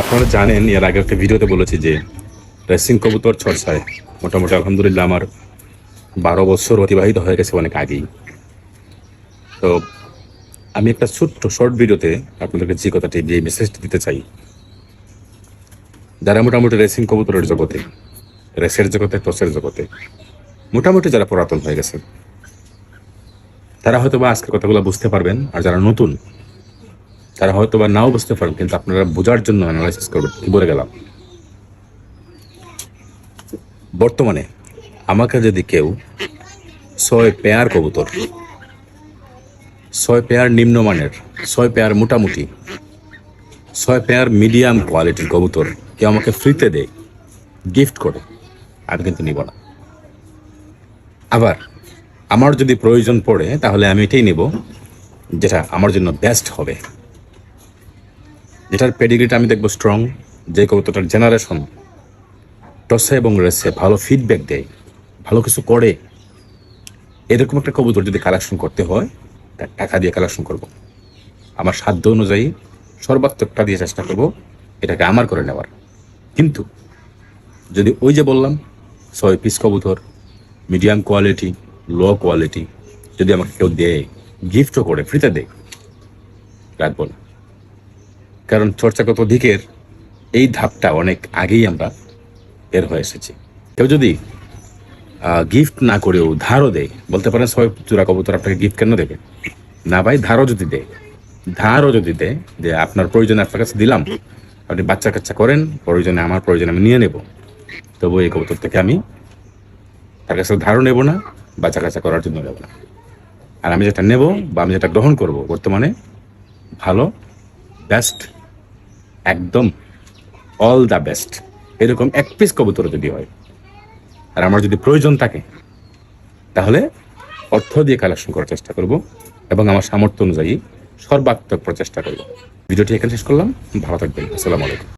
আপনারা জানেন, এর আগে একটা ভিডিওতে বলেছি যে রেসিং কবুতর চর্চায় মোটামুটি আলহামদুলিল্লাহ আমার বারো বছর অতিবাহিত হয়ে গেছে অনেক আগেই। তো আমি একটা ছোট্ট শর্ট ভিডিওতে আপনাদেরকে যে কথাটি যে মেসেজটি দিতে চাই। যারা মোটামুটি রেসিং কবুতরের জগতে রেসের জগতে টসের জগতে, মোটামুটি যারা পুরাতন হয়ে গেছে, তারা হয়তো বা আজকে কথাগুলো বুঝতে পারবেন। আর যারা নতুন তারা হয়তো বা নাও বুঝতে পারেন, কিন্তু আপনারা বোঝার জন্য অ্যানালাইসিস করবেন বলে গেলাম? বর্তমানে আমাকে যদি কেউ ছয় পেয়ার কবুতর, ছয় পেয়ার নিম্নমানের, ছয় পেয়ার মোটামুটি, ছয় পেয়ার মিডিয়াম কোয়ালিটির কবুতর কেউ আমাকে ফ্রিতে দেয় গিফট করে, আমি কিন্তু নিব না। আবার আমার যদি প্রয়োজন পড়ে, তাহলে আমি এটাই নেব, যেটা আমার জন্য বেস্ট হবে। যেটার পেডিগ্রিটা আমি দেখব স্ট্রং যে কবুতরটার জেনারেশন টসে এবং রেসে ভালো ফিডব্যাক দেয়, ভালো কিছু করে। এরকম একটা কবুতর যদি কালেকশন করতে হয় তা টাকা দিয়ে কালেকশন করব। আমার সাধ্য অনুযায়ী সর্বাত্মকটা দিয়ে চেষ্টা করব এটাকে আমার করে নেওয়ার। কিন্তু যদি ওই যে বললাম, ছয় পিস কবুতর মিডিয়াম কোয়ালিটি লো কোয়ালিটি যদি আমাকে কেউ দেয় গিফটও করে ফ্রিতে দেয়, রাখব না। কারণ চর্চাগত দিকের এই ধাপটা অনেক আগেই আমরা বের হয়ে এসেছি। কেউ যদি গিফট না করেও ধারও দেয়, বলতে পারেন সবাই চূড়া কবুতর আপনাকে গিফট কেন দেবে? না ভাই, ধারও যদি দেয়, ধারও যদি দেয় যে আপনার প্রয়োজনে আপনার কাছে দিলাম, আপনি বাচ্চা কাচ্চা করেন, প্রয়োজনে আমার প্রয়োজনে আমি নিয়ে নেব। তবু এই কবুতর থেকে আমি তার কাছে ধারও নেব না, বাচ্চা কাচ্চা করার জন্য নেব না। আর আমি যেটা নেব বা আমি যেটা গ্রহণ করব বর্তমানে ভালো বেস্ট একদম অল দ্য বেস্ট এরকম এক পিস কবুতর যদি হয়, আর আমার যদি প্রয়োজন থাকে, তাহলে অর্থ দিয়ে কালেকশন করার চেষ্টা করব এবং আমার সামর্থ্য অনুযায়ী সর্বাত্মক প্রচেষ্টা করব। ভিডিওটি এখানে শেষ করলাম। ভালো থাকবেন। আসসালামু আলাইকুম।